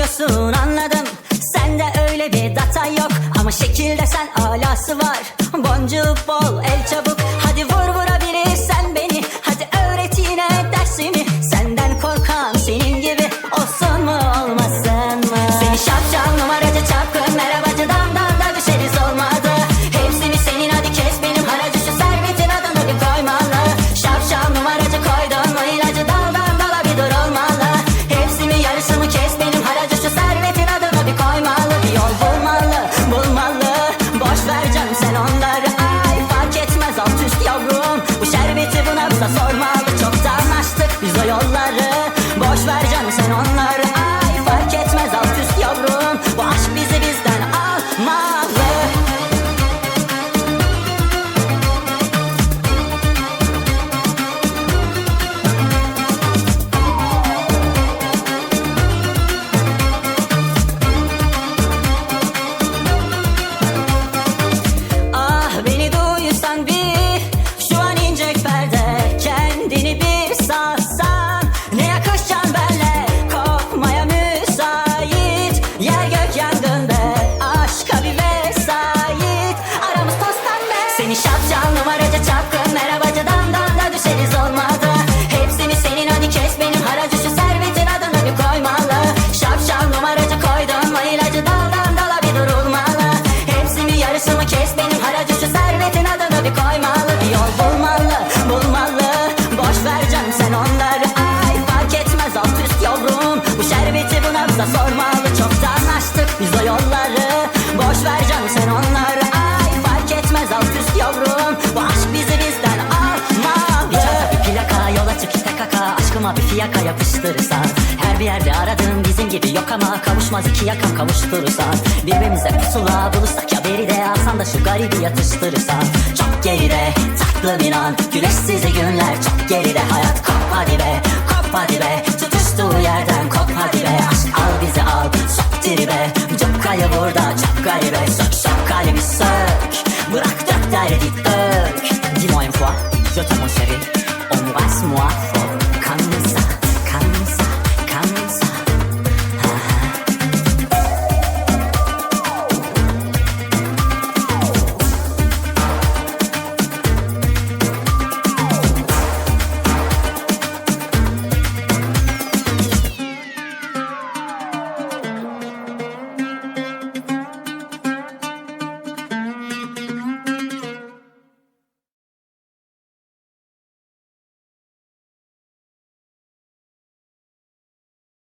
anlamıyorsun anladım. Sende öyle bir data yok. Ama şekilde sen alası var. Boncuk bol el çabuk. Hadi vur bize sormalı Çoktan açtık biz o yolları. Boş ver canım sen onları yapıştırırsan Her bir yerde aradığım bizim gibi yok ama Kavuşmaz iki yakam kavuşturursan Birbirimize pusula bulursak ya de Alsan da şu garibi yatıştırırsan Çok geride tatlım inan Güneşsiz günler çok geride. Hayat kop hadi be kop hadi be Tutuştuğu yerden kop hadi be. Aşk al bizi al sok tribe. Cıkkayı burada çok garibe. Sök sök kalbi sök. Bırak dök derdi dök. Dis-moi une fois, je te mon chéri